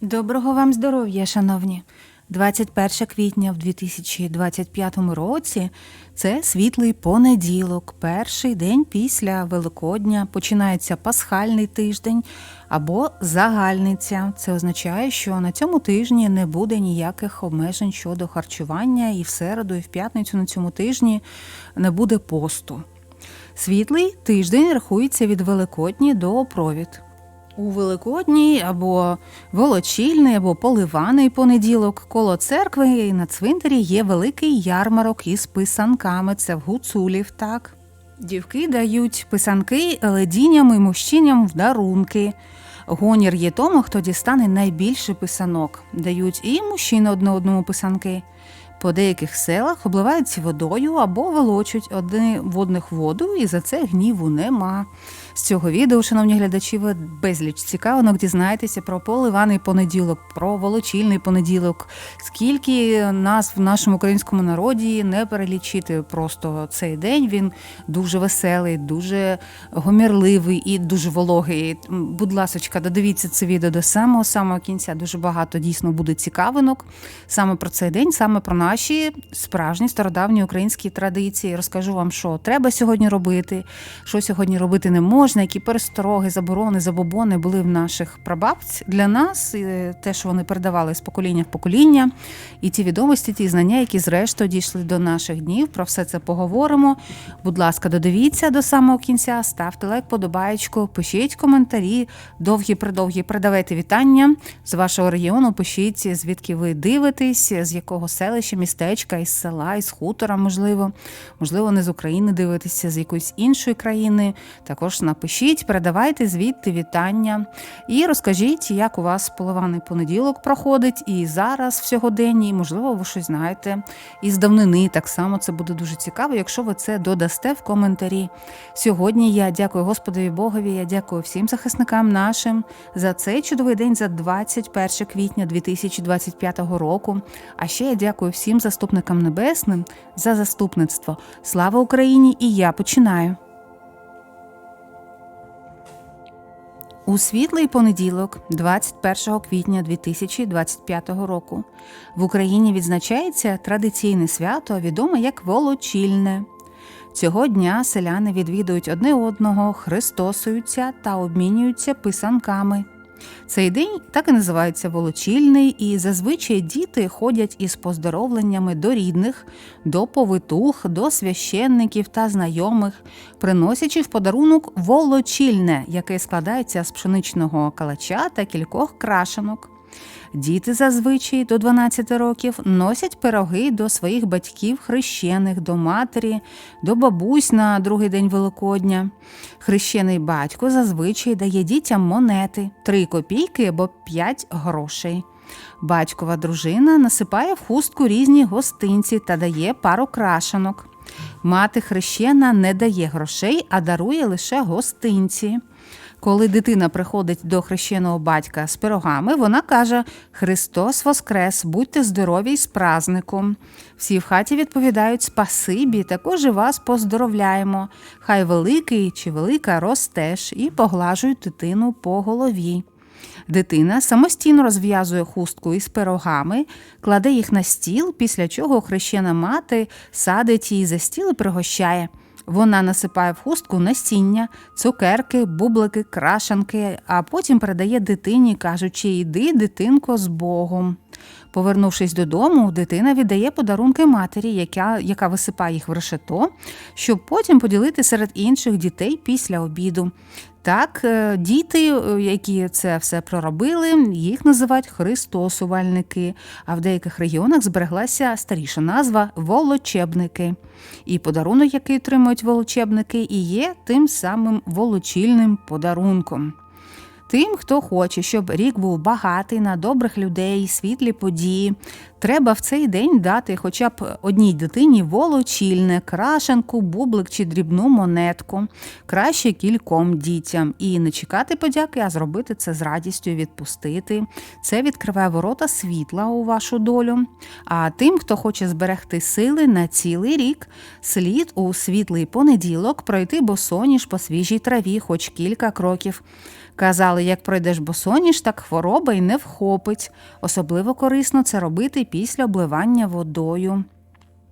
Доброго вам здоров'я, шановні! 21 квітня в 2025 році це світлий понеділок, перший день після Великодня. Починається пасхальний тиждень або загальниця. Це означає, що на цьому тижні не буде ніяких обмежень щодо харчування, і в середу, і в п'ятницю на цьому тижні не буде посту. Світлий тиждень рахується від Великодні до опровід. У Великодній або волочільний, або поливаний понеділок коло церкви і на цвинтарі є великий ярмарок із писанками. Це в гуцулів, так. Дівки дають писанки ледіням і мужчиням в дарунки. Гонір є тому, хто дістане найбільше писанок. Дають і мужчини одне одному писанки. По деяких селах обливаються водою або волочуть одне в одних воду, і за це гніву нема. З цього відео, шановні глядачі, ви безліч цікавинок дізнаєтеся про поливаний понеділок, про волочільний понеділок. Скільки нас в нашому українському народі не перелічити просто цей день. Він дуже веселий, дуже гомірливий і дуже вологий. Будь ласочка, додивіться це відео до самого самого кінця. Дуже багато дійсно буде цікавинок саме про цей день, саме про наші справжні стародавні українські традиції. Розкажу вам, що треба сьогодні робити, що сьогодні робити не можна, які перестороги, заборони, забобони були в наших прабабць для нас, і те, що вони передавали з покоління в покоління, і ті відомості, ті знання, які зрештою дійшли до наших днів. Про все це поговоримо. Будь ласка, додивіться до самого кінця, ставте лайк, подобаєчку, пишіть коментарі, довгі придовгі передавайте вітання з вашого регіону. Пишіть, звідки ви дивитесь, з якого селища, містечка, із села, із хутора, можливо, можливо, не з України дивитеся, з якоїсь іншої країни. Також напишіть, передавайте звідти вітання і розкажіть, як у вас поливаний понеділок проходить і зараз в сьогоденні, і, можливо, ви щось знаєте із давнини. Так само це буде дуже цікаво, якщо ви це додасте в коментарі. Сьогодні я дякую Господові Богові, я дякую всім захисникам нашим за цей чудовий день, за 21 квітня 2025 року. А ще я дякую всім заступникам небесним за заступництво. Слава Україні! І я починаю. У світлий понеділок, 21 квітня 2025 року, в Україні відзначається традиційне свято, відоме як Волочільне. Цього дня селяни відвідують одне одного, хрестосуються та обмінюються писанками. Цей день так і називається волочільний, і зазвичай діти ходять із поздоровленнями до рідних, до повитух, до священників та знайомих, приносячи в подарунок волочільне, яке складається з пшеничного калача та кількох крашенок. Діти зазвичай до 12 років носять пироги до своїх батьків хрещених, до матері, до бабусь на другий день Великодня. Хрещений батько зазвичай дає дітям монети 3 копійки або 5 грошей. Батькова дружина насипає в хустку різні гостинці та дає пару крашенок. Мати хрещена не дає грошей, а дарує лише гостинці. Коли дитина приходить до хрещеного батька з пирогами, вона каже: Христос Воскрес, будьте здорові й з празником. Всі в хаті відповідають Спасибі, також і вас поздоровляємо. Хай великий чи велика ростеш і поглажують дитину по голові. Дитина самостійно розв'язує хустку із пирогами, кладе їх на стіл, після чого хрещена мати садить її за стіл і пригощає. Вона насипає в хустку насіння, цукерки, бублики, крашанки, а потім передає дитині, кажучи, йди, дитинко, з Богом. Повернувшись додому, дитина віддає подарунки матері, яка яка висипає їх в решето, щоб потім поділити серед інших дітей після обіду. Так, е, діти, які це все проробили, їх називають христосувальники, а в деяких регіонах збереглася старіша назва волочебники. І подарунок, який отримують волочебники, і є тим самим волочільним подарунком. Тим, хто хоче, щоб рік був багатий на добрих людей, світлі події, треба в цей день дати хоча б одній дитині волочільне, крашенку, бублик чи дрібну монетку, краще кільком дітям. І не чекати подяки, а зробити це з радістю відпустити. Це відкриває ворота світла у вашу долю. А тим, хто хоче зберегти сили на цілий рік, слід у світлий понеділок пройти босоніж по свіжій траві, хоч кілька кроків. Казали, як пройдеш босоніж, так хвороба й не вхопить. Особливо корисно це робити після обливання водою.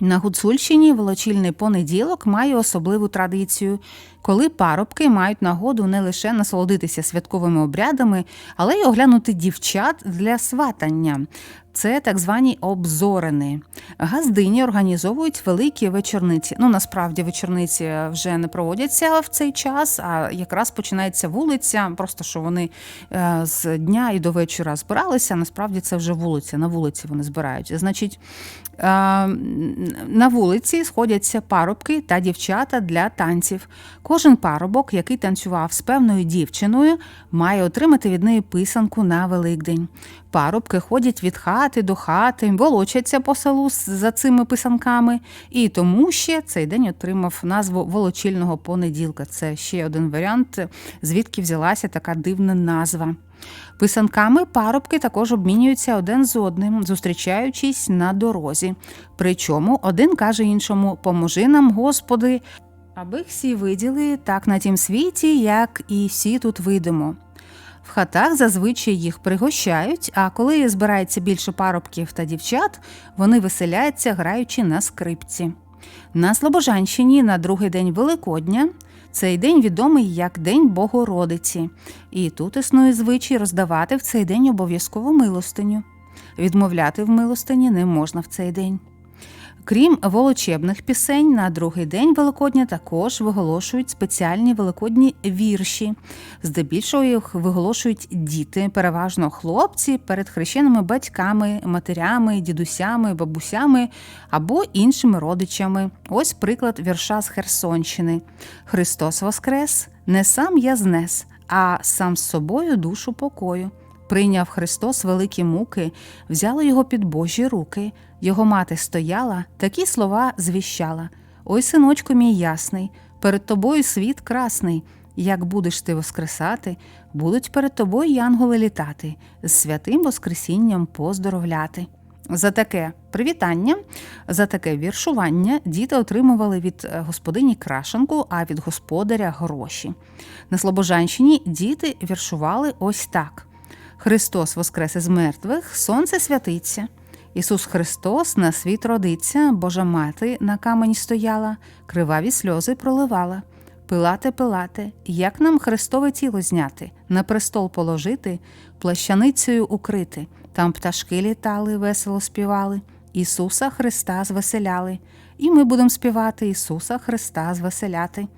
На Гуцульщині волочільний понеділок має особливу традицію, коли парубки мають нагоду не лише насолодитися святковими обрядами, але й оглянути дівчат для сватання. Це так звані обзорини. Газдині організовують великі вечорниці. Ну насправді вечорниці вже не проводяться в цей час, а якраз починається вулиця. Просто що вони е, з дня і до вечора збиралися. Насправді це вже вулиця. На вулиці вони збирають. Значить, е, на вулиці сходяться парубки та дівчата для танців. Кожен парубок, який танцював з певною дівчиною, має отримати від неї писанку на Великдень. Парубки ходять від хати до хати, волочаться по селу за цими писанками, і тому ще цей день отримав назву волочільного понеділка. Це ще один варіант, звідки взялася така дивна назва. Писанками парубки також обмінюються один з одним, зустрічаючись на дорозі. Причому один каже іншому Поможи нам, Господи, аби всі виділи так на тім світі, як і всі тут видимо. В хатах зазвичай їх пригощають, а коли збирається більше парубків та дівчат, вони веселяються, граючи на скрипці. На Слобожанщині на другий день Великодня цей день відомий як День Богородиці, і тут існує звичай роздавати в цей день обов'язково милостиню. Відмовляти в милостині не можна в цей день. Крім волочебних пісень, на другий день Великодня також виголошують спеціальні великодні вірші. Здебільшого їх виголошують діти, переважно хлопці перед хрещеними батьками, матерями, дідусями, бабусями або іншими родичами. Ось приклад вірша з Херсонщини: Христос Воскрес, не сам я знес, а сам з собою душу покою. Прийняв Христос великі муки, взяла його під Божі руки. Його мати стояла, такі слова звіщала: Ой, синочку мій ясний, перед тобою світ красний. Як будеш ти воскресати, будуть перед тобою янголи літати, з святим Воскресінням поздоровляти. За таке привітання, за таке віршування діти отримували від господині крашенку, а від господаря гроші. На Слобожанщині діти віршували ось так. Христос воскрес із мертвих, сонце святиться. Ісус Христос на світ родиться, Божа мати на камені стояла, криваві сльози проливала. Пилате, пилате, як нам Христове тіло зняти, на престол положити, плащаницею укрити. Там пташки літали, весело співали, Ісуса Христа звеселяли, і ми будемо співати Ісуса Христа звеселяти.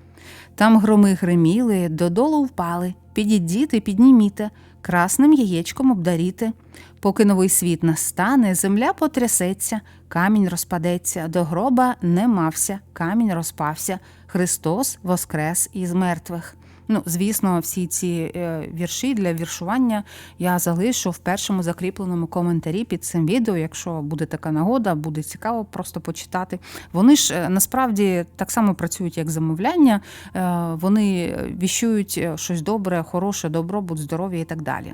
Там громи гриміли, додолу впали, підійдіти, підніміте, красним яєчком обдаріти. Поки новий світ настане, земля потрясеться, камінь розпадеться, до гроба не мався, камінь розпався, Христос воскрес із мертвих. Ну, звісно, всі ці е, вірші для віршування я залишу в першому закріпленому коментарі під цим відео. Якщо буде така нагода, буде цікаво просто почитати. Вони ж е, насправді так само працюють, як замовляння, е, вони віщують щось добре, хороше, добробут, здоров'я і так далі.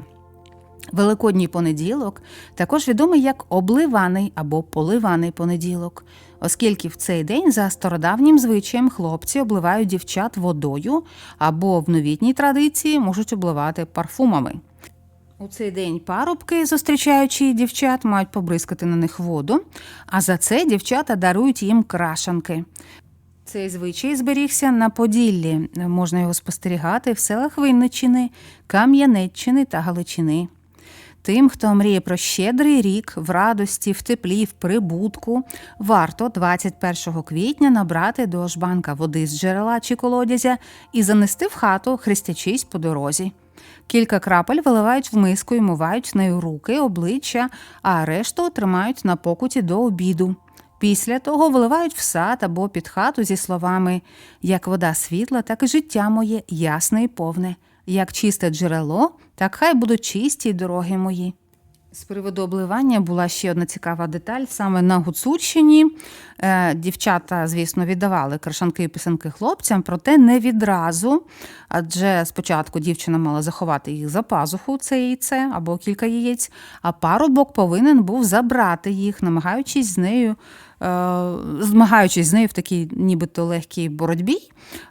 Великодній понеділок також відомий як обливаний або поливаний понеділок, оскільки в цей день за стародавнім звичаєм хлопці обливають дівчат водою або в новітній традиції можуть обливати парфумами. У цей день парубки, зустрічаючи дівчат, мають побризкати на них воду, а за це дівчата дарують їм крашанки. Цей звичай зберігся на Поділлі. Можна його спостерігати в селах Винниччини, Кам'янеччини та Галичини. Тим, хто мріє про щедрий рік в радості, в теплі, в прибутку, варто 21 квітня набрати до жбанка води з джерела чи колодязя і занести в хату, хрестячись по дорозі. Кілька крапель виливають в миску і мивають нею руки, обличчя, а решту тримають на покуті до обіду. Після того виливають в сад або під хату зі словами як вода світла, так і життя моє ясне і повне, як чисте джерело, так хай будуть чисті дороги мої. З приводу обливання була ще одна цікава деталь. Саме на Гуцульщині е, дівчата, звісно, віддавали крашанки і писанки хлопцям, проте не відразу. Адже спочатку дівчина мала заховати їх за пазуху, це яйце або кілька яєць, а парубок повинен був забрати їх, намагаючись з нею змагаючись з нею в такій нібито легкій боротьбі.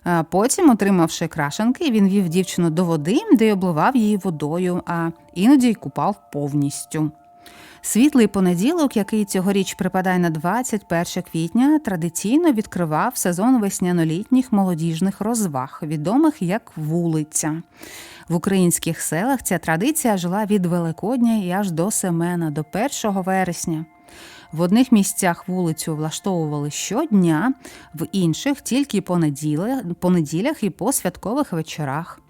Е, Потім, отримавши крашанки, він вів дівчину до води, де й обливав її водою, а іноді й купав повністю. Світлий понеділок, який цьогоріч припадає на 21 квітня, традиційно відкривав сезон весняно-літніх молодіжних розваг, відомих як вулиця. В українських селах ця традиція жила від Великодня і аж до Семена, до 1 вересня. В одних місцях вулицю влаштовували щодня, в інших тільки по неділях, і по святкових вечорах.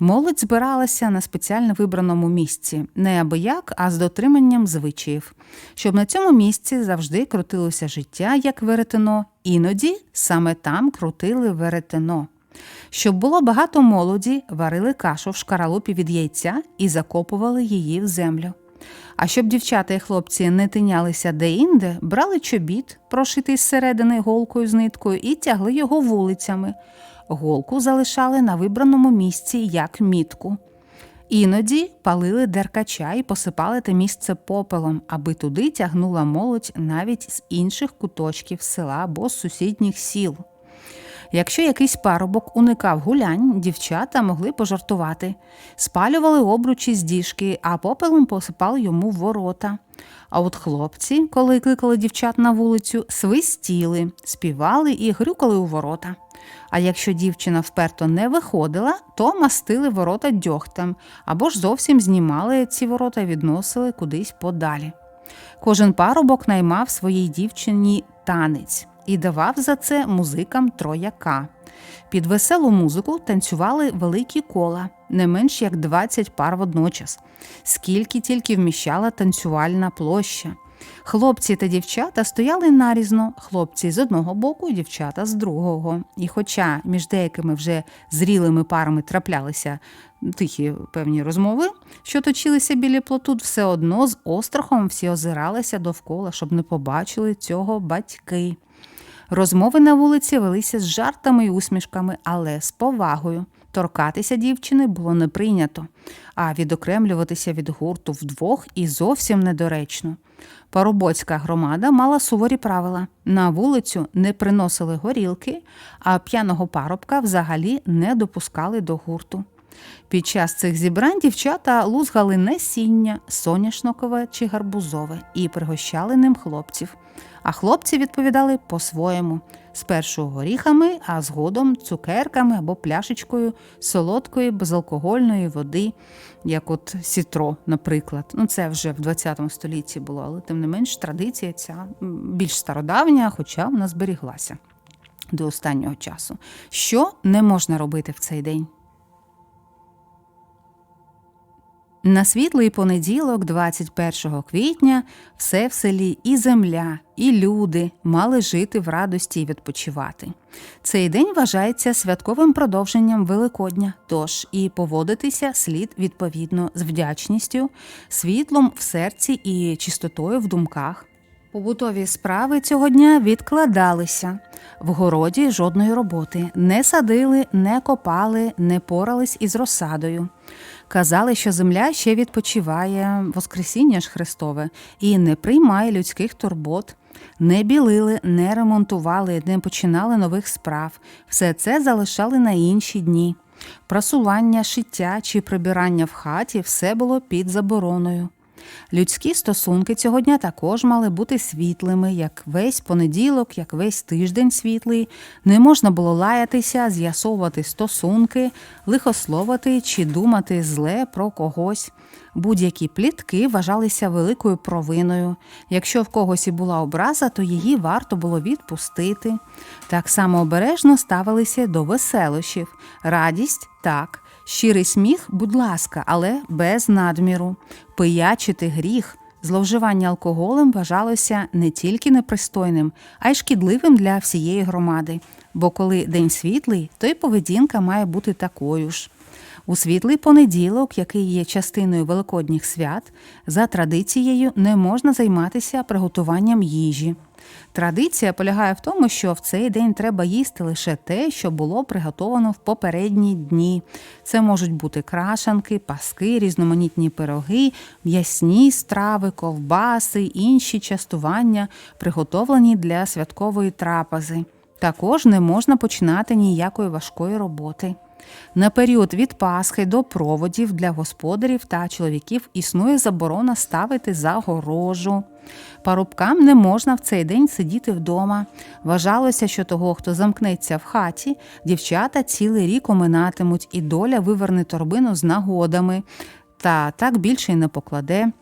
Молодь збиралася на спеціально вибраному місці, не абияк, а з дотриманням звичаїв, щоб на цьому місці завжди крутилося життя, як веретено, іноді саме там крутили веретено. Щоб було багато молоді, варили кашу в шкаралупі від яйця і закопували її в землю. А щоб дівчата і хлопці не тинялися де-інде, брали чобіт, прошитий зсередини голкою з ниткою, і тягли його вулицями. Голку залишали на вибраному місці як мітку. Іноді палили деркача і посипали те місце попелом, аби туди тягнула молодь навіть з інших куточків села або з сусідніх сіл. Якщо якийсь парубок уникав гулянь, дівчата могли пожартувати, спалювали обручі з діжки, а попелом посипали йому ворота. А от хлопці, коли кликали дівчат на вулицю, свистіли, співали і грюкали у ворота. А якщо дівчина вперто не виходила, то мастили ворота дьогтем або ж зовсім знімали ці ворота і відносили кудись подалі. Кожен парубок наймав своїй дівчині танець і давав за це музикам трояка. Під веселу музику танцювали великі кола, не менш як 20 пар водночас, скільки тільки вміщала танцювальна площа. Хлопці та дівчата стояли нарізно, хлопці з одного боку, дівчата з другого. І хоча між деякими вже зрілими парами траплялися тихі певні розмови, що точилися біля плоту, все одно з острахом всі озиралися довкола, щоб не побачили цього батьки. Розмови на вулиці велися з жартами й усмішками, але з повагою. Торкатися дівчини було не прийнято, а відокремлюватися від гурту вдвох і зовсім недоречно. Парубоцька громада мала суворі правила. На вулицю не приносили горілки, а п'яного парубка взагалі не допускали до гурту. Під час цих зібрань дівчата лузгали насіння, соняшникове чи гарбузове і пригощали ним хлопців. А хлопці відповідали по-своєму: спершу горіхами, а згодом цукерками або пляшечкою солодкої безалкогольної води, як от сітро, наприклад. Ну, це вже в 20 столітті було, але тим не менш традиція ця більш стародавня, хоча вона зберіглася до останнього часу. Що не можна робити в цей день? На світлий понеділок, 21 квітня, все в селі і земля, і люди мали жити в радості і відпочивати. Цей день вважається святковим продовженням Великодня, тож і поводитися слід відповідно з вдячністю, світлом в серці і чистотою в думках. Побутові справи цього дня відкладалися. В городі жодної роботи не садили, не копали, не порались із розсадою. Казали, що земля ще відпочиває, Воскресіння ж Христове, і не приймає людських турбот. Не білили, не ремонтували, не починали нових справ. Все це залишали на інші дні. Прасування, шиття чи прибирання в хаті все було під забороною. Людські стосунки цього дня також мали бути світлими, як весь понеділок, як весь тиждень світлий. Не можна було лаятися, з'ясовувати стосунки, лихословити чи думати зле про когось. Будь-які плітки вважалися великою провиною. Якщо в когось і була образа, то її варто було відпустити. Так само обережно ставилися до веселощів. Радість так. Щирий сміх, будь ласка, але без надміру. Пиячити гріх, зловживання алкоголем вважалося не тільки непристойним, а й шкідливим для всієї громади. Бо коли день світлий, то й поведінка має бути такою ж. У світлий понеділок, який є частиною великодніх свят, за традицією не можна займатися приготуванням їжі. Традиція полягає в тому, що в цей день треба їсти лише те, що було приготовано в попередні дні. Це можуть бути крашанки, паски, різноманітні пироги, м'ясні страви, ковбаси, інші частування, приготовлені для святкової трапези. Також не можна починати ніякої важкої роботи. На період від Пасхи до проводів для господарів та чоловіків існує заборона ставити загорожу. Парубкам не можна в цей день сидіти вдома. Вважалося, що того, хто замкнеться в хаті, дівчата цілий рік оминатимуть, і доля виверне торбину з нагодами, та так більше й не покладе.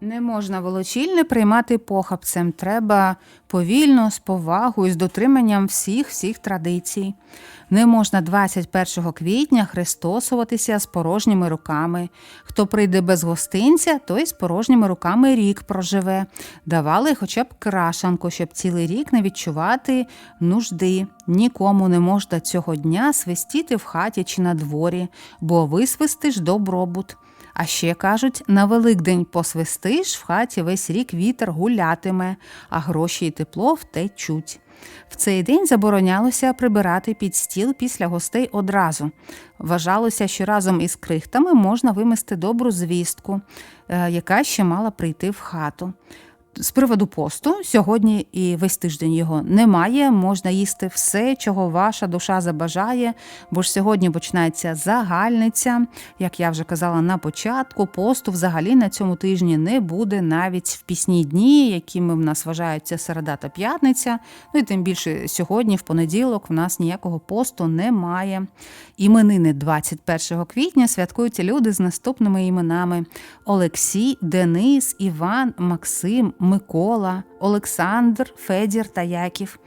Не можна волочільне приймати похапцем. Треба повільно, з повагою, з дотриманням всіх всіх традицій. Не можна 21 квітня хрестосуватися з порожніми руками. Хто прийде без гостинця, той з порожніми руками рік проживе. Давали хоча б крашанку, щоб цілий рік не відчувати нужди. Нікому не можна цього дня свистіти в хаті чи на дворі, бо висвистиш добробут. А ще кажуть, на Великдень посвистиш, в хаті весь рік вітер гулятиме, а гроші й тепло втечуть. В цей день заборонялося прибирати під стіл після гостей одразу. Вважалося, що разом із крихтами можна вимести добру звістку, е, яка ще мала прийти в хату. З приводу посту сьогодні і весь тиждень його немає. Можна їсти все, чого ваша душа забажає, бо ж сьогодні починається загальниця. Як я вже казала на початку, посту взагалі на цьому тижні не буде навіть в пісні дні, якими в нас вважаються середа та п'ятниця. Ну і тим більше сьогодні, в понеділок, в нас ніякого посту немає. Іменини 21 квітня святкують люди з наступними іменами: Олексій, Денис, Іван, Максим. Микола, Олександр, Федір та Яків.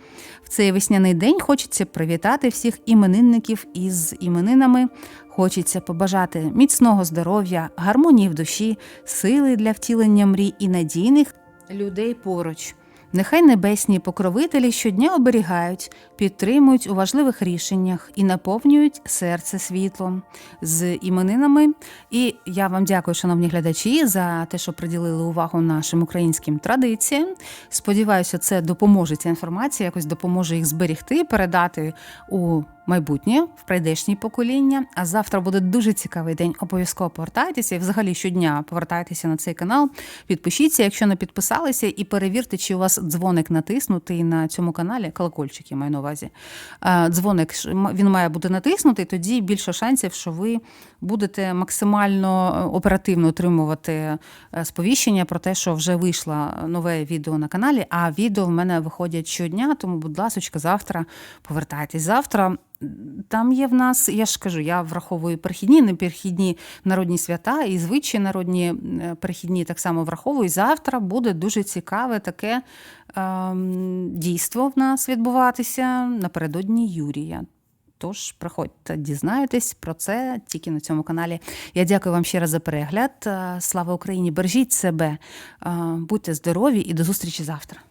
В цей весняний день хочеться привітати всіх іменинників із іменинами. Хочеться побажати міцного здоров'я, гармонії в душі, сили для втілення мрій і надійних людей поруч. Нехай небесні покровителі щодня оберігають, підтримують у важливих рішеннях і наповнюють серце світлом з іменинами. І я вам дякую, шановні глядачі, за те, що приділили увагу нашим українським традиціям. Сподіваюся, це допоможе ця інформація, якось допоможе їх зберігти, передати у майбутнє в прийдешні покоління. А завтра буде дуже цікавий день. Обов'язково повертайтеся і взагалі щодня повертайтеся на цей канал. Підпишіться, якщо не підписалися, і перевірте, чи у вас дзвоник натиснутий на цьому каналі. Колокольчик я маю на увазі. Дзвоник він має бути натиснутий, тоді більше шансів, що ви будете максимально е, оперативно отримувати е, сповіщення про те, що вже вийшло нове відео на каналі. А відео в мене виходять щодня, тому, будь ласка, завтра повертайтесь. Завтра. Там є в нас, я ж кажу, я враховую перехідні, неперехідні народні свята і звичаї народні е, перехідні так само враховую. Завтра буде дуже цікаве таке ем, дійство в нас відбуватися напередодні Юрія. Тож приходьте, дізнаєтесь про це тільки на цьому каналі. Я дякую вам ще раз за перегляд. Слава Україні! Бережіть себе, будьте здорові і до зустрічі завтра.